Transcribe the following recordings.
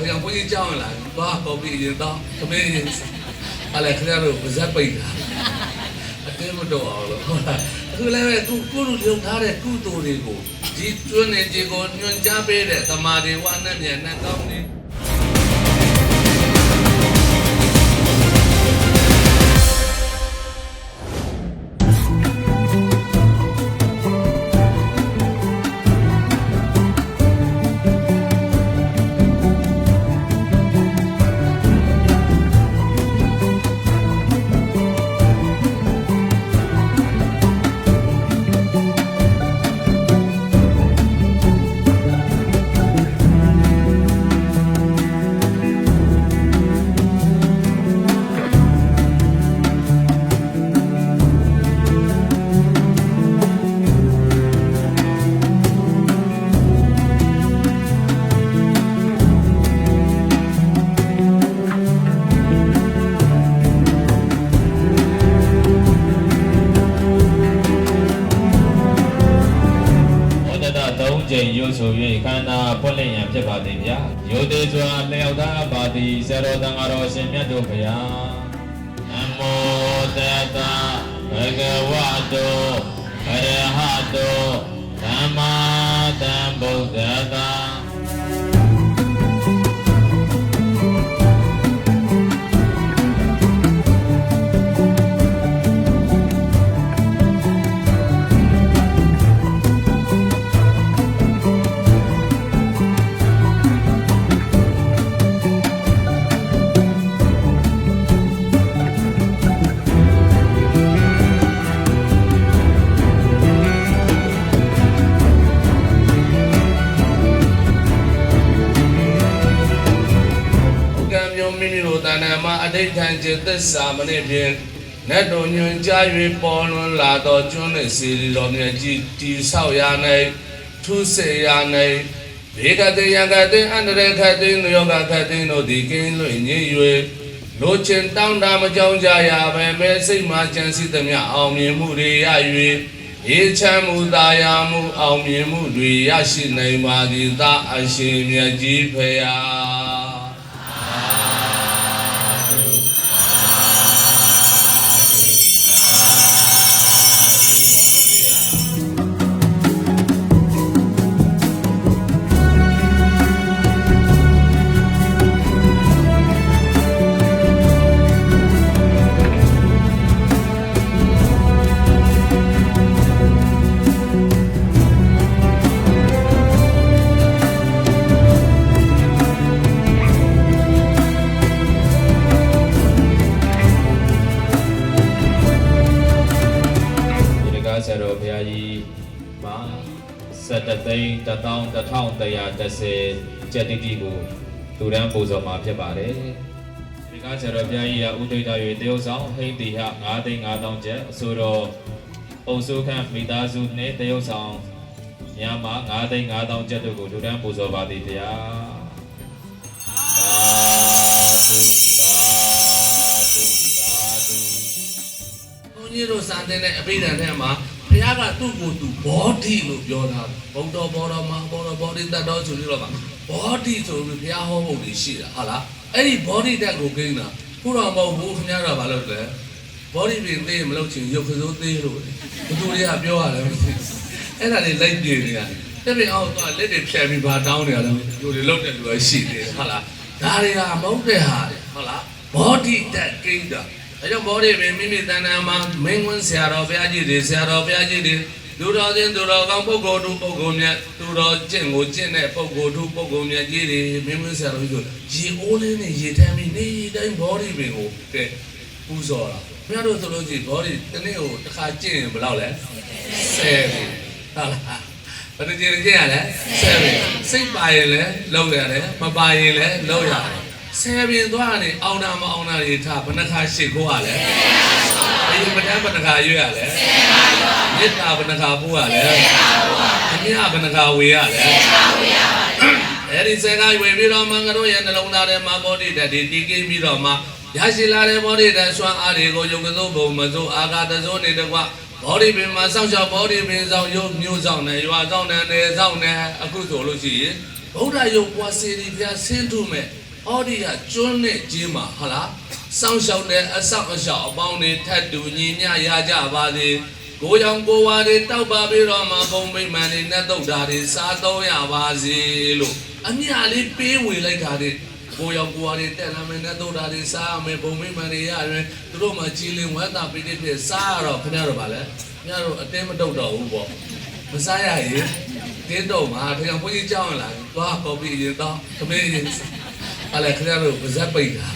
တင်းတော့မှာတကယ်ဘုန်းကြီးကြောင်းလာသွားကော်ဖီရင်တော့သမင်းရင်အဲ့လေခင်ဗျားတို့ပါဇက်ပိတ်တာအတင်းမတုတ်အောင်လို့ဟုတ်လားအခုလည်းပဲသူကိုလူလုံထားတဲ့ကုသိုလ်တွေကိုဒီကျွန်းနေကြီးကိုညွှန်ကြားပေးတဲ့တမာတွေဝါနဲ့မြန်နဲ့ကောင်းနေ ဆို၍ခန္ဓာပွင့်လျင်ရန်ဖြစ်ပါသည်ဗျာယုတ်တေစွာလျောက်သားပါသည်ဆရာတော်တန်ဃာတော်အရှင်မြတ်တို့ဗျာနမောတတဘဂဝတောအရဟတောသမ္မာသမ္ဗုဒ္ဓတ္တ မှာအဋိဋ္ဌံจิตသစ္စာမနေ့ဖြင့်နတ်တော်ညွန်ကြား၍ပေါ်လွန်လာသောကျွန်းနှင့်စီရီတော်မြတ်ကြီးတီဆောက်ရာ၌ထုစေရာ၌ဘေကတေယံကတေအန္တရခတေနယောဂခတေတို့သည်ကင်းလွင့်ညင်၍လိုချင်တောင်းတမကြောင်းကြရပဲမဲစိတ်မှကြံစည်သမျှအောင်မြင်မှုတွေရ၍အေးချမ်းမှုသာယာမှုအောင်မြင်မှုတွေရရှိနိုင်ပါသည်သာအရှင်မြတ်ကြီးဖရာ ဒီကဆရာတော်ဘုရားကြီးမှာ7သိန်း1130ကျက်တိတိကိုလူရန်ပူဇော်မှာဖြစ်ပါတယ်ဒီကဆရာတော်ဘုရားကြီးကဥဒိဋ္ဌ၍တရုတ်ဆောင်ဟိန္တိဟ9သိန်း5000ကျက်အဆိုတော်အုပ်စုခန့်မိသားစုနဲ့တရုတ်ဆောင်ညမှာ9သိန်း5000ကျက်တို့ကိုလူရန်ပူဇော်ပါသည်ဗျာသာသုသာသုသာသုဘုန်းကြီးတို့စံတင်တဲ့အပိဓာန်ထဲမှာဘုရား ကသူ့ကိုယ်သူဘောဓိလို့ပြောတာဘုံတော်ဘောတော်မှာဘောတော်ဘောဓိတတ်တော်ဆိုပြီးတော့မှာဘောဓိဆိုပြီးဘုရားဟောဖို့ရှိတာဟုတ်လားအဲ့ဒီဘောဓိတက်ကိုကိန်းတာခုတော့မဟုတ်ဘူးခင်ဗျားတို့ကဘာလုပ်လဲဘောဓိပင်သေးမလို့ချင်ရုပ်ကစိုးသေးလို့ဘသူတွေကပြောရတယ်မသိဘူးအဲ့ဒါတွေလိုက်ပြေနေရတယ်တက်ပြင်အောင်တော့လက်တွေဖြတ်ပြီးဘာတောင်းနေရလဲလူတွေလောက်တဲ့လူကရှိတယ်ဟုတ်လားဒါတွေကမဟုတ်တဲ့ဟာတွေဟုတ်လားဘောဓိတက်ကိန်းတာ အဲကြောင့်ဘောဓိပင်မိမိတဏ္ဍာမှာမင်းဝန်းဆရာတော်ဘုရားကြီးတွေဆရာတော်ဘုရားကြီးတွေလူတော်ချင်းသူတော်ကောင်းပုဂ္ဂိုလ်တို့ပုဂ္ဂိုလ်မြတ်သူတော်ကျင့်ကိုကျင့်တဲ့ပုဂ္ဂိုလ်တို့ပုဂ္ဂိုလ်မြတ်ကြီးတွေမင်းဝန်းဆရာတော်ကြီးတို့ရေအိုးလေးနဲ့ရေထမ်းပြီးနေတိုင်းဘောဓိပင်ကိုကဲပူဇော်တာဘုရားတို့ဆိုလို့ရှိရင်ဘောဓိတစ်နေ့ကိုတစ်ခါကျင့်ရင်ဘယ်လောက်လဲ10ပြီဟုတ်လားဘယ်နှကျင့်ကျင့်ရလဲ10ပြီစိတ်ပါရင်လည်းလောက်ရတယ်မပါရင်လည်းလောက်ရတယ် ဆယ်ပြင်သွားနေအောင်တာမအောင်တာတွေထားဘယ်နှခါရှစ်ခိုးရလဲအေးပဒံဘယ်နှခါရွရလဲမေတ္တာဘယ်နှခါပို့ရလဲအမြဘယ်နှခါဝေရလဲအဲ့ဒီဆယ်ကဝေပြီးတော့မှငါတို့ရဲ့နှလုံးသားထဲမှာဘောဓိတတိတီးကိပြီးတော့မှရရှိလာတဲ့ဘောဓိတစွမ်းအားတွေကိုယုံကစိုးဘုံမစိုးအာဃာတစိုးနေတကွဘောဓိပင်မှာစောင့်ရှောက်ဘောဓိပင်ဆောင်ရုပ်မျိုးဆောင်နဲ့ရွာဆောင်နဲ့နယ်ဆောင်နဲ့အခုဆိုလို့ရှိရင်ဗုဒ္ဓရုပ်ပွားစေတီဘုရားဆင်းထုမဲ့ အော်ဒီယာကျွန်းနဲ့ကြီးမှာဟာလားစောင့်ရှောက်တဲ့အဆောက်အအောက်အပေါင်းတွေထပ်တူညီမျှရကြပါစေကိုရောင်ကိုဝါတွေတောက်ပါပြီးတော့မှဘုံမိမ့်မှန်တွေနဲ့တုတ်တာတွေစားသုံးရပါစေလို့အမြလေးပေးဝေလိုက်တာတွေကိုရောက်ကိုရတဲ့တက်လာမယ်နဲ့တို့တာတွေစားရမယ်ဘုံမိမ့်မှန်တွေရရင်သူတို့မှကြီးလင်းဝမ်းသာပြီးတဲ့ဖြစ်စားရတော့ခင်ဗျားတို့ဗာလဲခင်ဗျားတို့အတင်းမတုတ်တော့ဘူးပေါ့မစားရရင်တင်းတော့မှာထင်အောင်ဘုန်းကြီးကြောင်းလာသွားကော်ဖီရင်တော့သမင်းရင် အဲ့လေခင်ဗျားတို့ပါဇက်ပိတ်တာ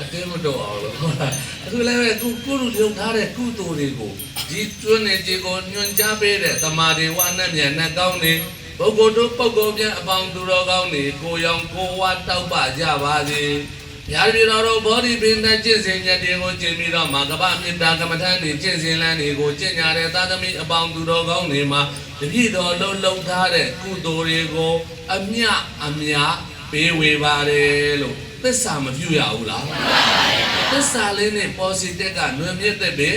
အတင်းမတုတ်အောင်လို့ဟုတ်လားအခုလည်းပဲကုကုလူပြုံထားတဲ့ကုသိုလ်တွေကိုဒီကျွန်းနေကြီးကိုညွန်ကြားပေးတဲ့တမာတွေဝါနဲ့မြန်နဲ့ကောင်းနေပုဂ္ဂိုလ်တို့ပုဂ္ဂိုလ်များအပေါင်းသူတော်ကောင်းတွေကိုရောင်ကိုဝါတောက်ပကြပါစေ။ညာပြည်တော်တို့ဘောဓိပင်တဲ့ကျင့်စဉ်ချက်တွေကိုကျင့်ပြီးတော့မှာကပ္ပမေတ္တာကမ္မထန်တွေကျင့်စဉ်လမ်းတွေကိုကျင့်ကြတဲ့သာသမီအပေါင်းသူတော်ကောင်းတွေမှာတပြည့်တော်လုံးလုံးထားတဲ့ကုသိုလ်တွေကိုအမြအမြ ပေးဝေပါတယ်လို့သစ္စာမပြုရဘူးလားသစ္စာလေးနဲ့ပေါ်စီတက်ကနှွေမြင့်တဲ့ပင်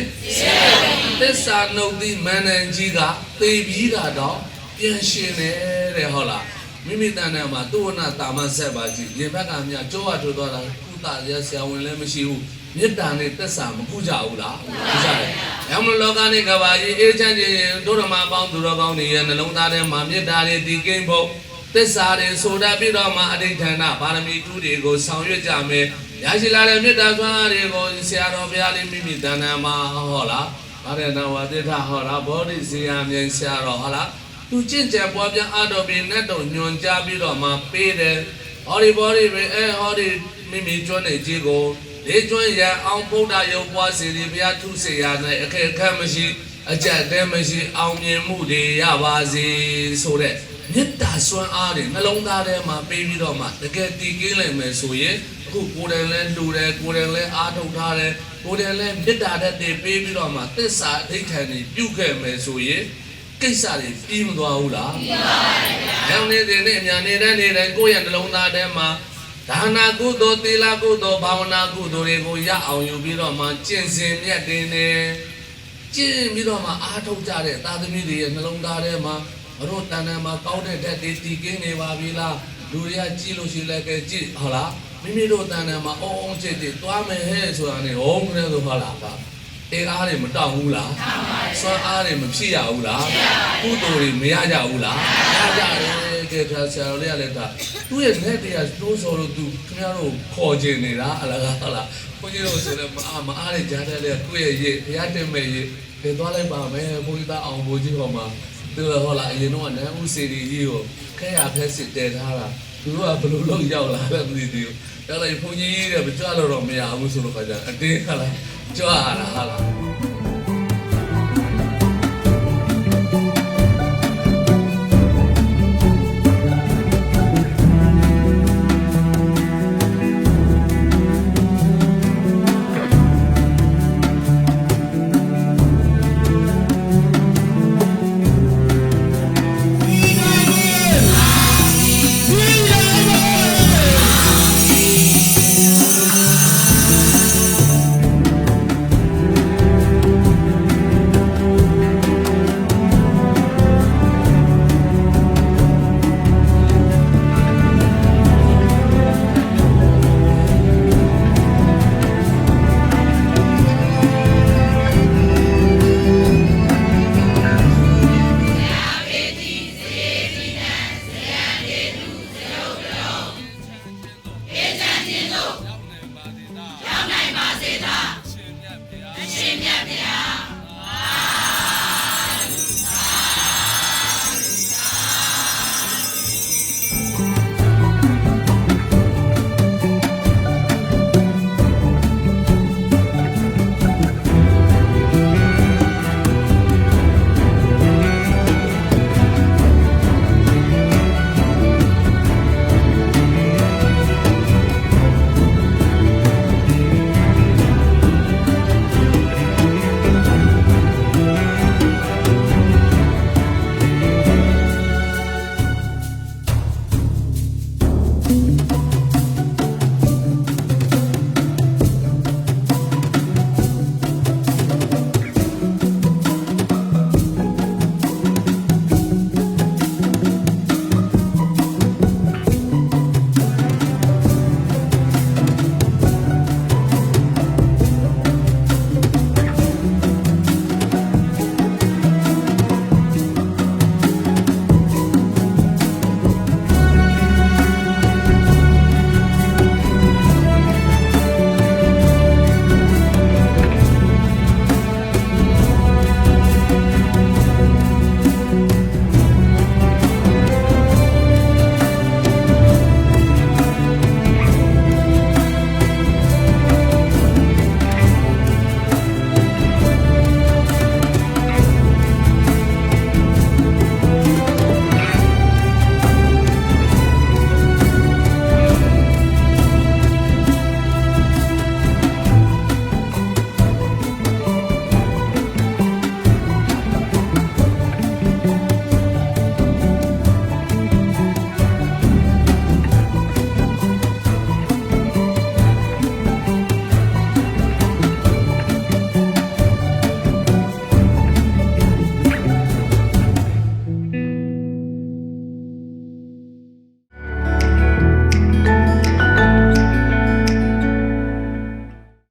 သစ္စာနှုတ်သည့်မန္တန်ကြီးကသေပြီးတာတော့ပြန်ရှင်တယ်တဲ့ဟုတ်လားမိမိတန်တဲ့မှာသူဝနာတာမဆက်ပါကြည့်ရင်ဘက်ကမြကြောဝထိုးသွားတာကုသရဆရာဝန်လည်းမရှိဘူးမေတ္တာနဲ့သက်စာမကုကြဘူးလားကုကြတယ်။အမှန်လောကနဲ့ကဘာကြီးအေးချမ်းခြင်းတို့ဓမ္မပေါင်းသူတော်ကောင်းတွေရဲ့နှလုံးသားထဲမှာမေတ္တာတွေတည်ကိမ့်ဖို့ သစ္စာတွေဆိုတတ်ပြီးတော့မှအဋိဌာဏပါရမီတူးတွေကိုဆောင်ရွက်ကြမယ်။ရရှိလာတဲ့မေတ္တာစွမ်းအားတွေကိုဆရာတော်ဘုရားလေးမိမိတန်တန်မှာဟောလား။ဗာရဏဝတိထဟောလားဘောဓိဇေယျမြင်ဆရာတော်ဟောလား။သူကျင့်ကြံပွားများအတော်ပင်နဲ့တော့ညွန်ကြားပြီးတော့မှပေးတယ်ဟောဒီဘောဒီပဲအဲဟောဒီမိမိကျွန်းနေကြီးကိုလေးကျွန်းရအောင်ဗုဒ္ဓယုံပွားစီဒီဘုရားထုစေရ၌အခက်အခက်မရှိအကြက်တဲမရှိအောင်မြင်မှုတွေရပါစေဆိုတဲ့ မေတ္တာစွမ်းအားတွေနှလုံးသားထဲမှာပေးပြီးတော့မှတကယ်တည်ကင်းနိုင်မယ်ဆိုရင်အခုကိုယ်တိုင်လဲလူတယ်ကိုယ်တိုင်လဲအားထုတ်ထားတယ်ကိုယ်တိုင်လဲမေတ္တာတဲ့တွေပေးပြီးတော့မှသစ္စာအဋ္ဌံတွေပြုခဲ့မယ်ဆိုရင်ကိစ္စတွေပြီးမသွားဘူးလားပြီးပါပါဘုရား။နေတဲ့နေ့အများနေတဲ့နေ့တိုင်းကိုယ့်ရဲ့နှလုံးသားထဲမှာဒါနာကုသိုလ်သီလကုသိုလ်ဘာဝနာကုသိုလ်တွေကိုရအောင်ယူပြီးတော့မှကျင့်စဉ်မြတ်တင်နေကျင့်ပြီးတော့မှအားထုတ်ကြတဲ့သာသမီတွေရဲ့နှလုံးသားထဲမှာ ဘတို့တန်တန်မှာကောင်းတဲ့ဓာတ်တွေတည်ကင်းနေပါပြီလားလူတွေကကြည့်လို့ရှိလဲကဲကြည့်ဟုတ်လားမိမိတို့တန်တန်မှာအုံအောင်ချစ်တွေသွားမယ်ဟဲ့ဆိုတာနဲ့ဟောကလေးဆိုဟုတ်လားကအင်အားတွေမတောင့်ဘူးလားတောင့်ပါဘူးစွမ်းအားတွေမဖြစ်ရဘူးလားကုသိုလ်တွေမရကြဘူးလားရကြတယ်ကဲဒါဆရာတော်လေးကလည်းဒါသူ့ရဲ့လက်တွေကတိုးစော်လို့သူခင်ဗျားတို့ခေါ်ခြင်းနေတာအလကားဟုတ်လားဘုန်းကြီးတို့ဆိုလည်းမအားမအားတဲ့ကြားတဲ့လေးကိုယ့်ရဲ့ရေဘုရားတင်မဲ့ရေပြသွားလိုက်ပါမယ်ဘုန်းကြီးသားအောင်ဘုန်းကြီးဟောမှာ သူကဟောလားအရင်တော့နန်းဦးစီရီကြီးကိုခဲရဖက်စစ်တဲထားတာသူတို့ကဘလို့လို့ရောက်လာတယ်မသိသေးဘူးဒါလိုက်ဘုန်းကြီးတဲ့မကြွလို့တော့မရဘူးဆိုတော့ခါကျအတင်းဟလားကြွရတာဟာလား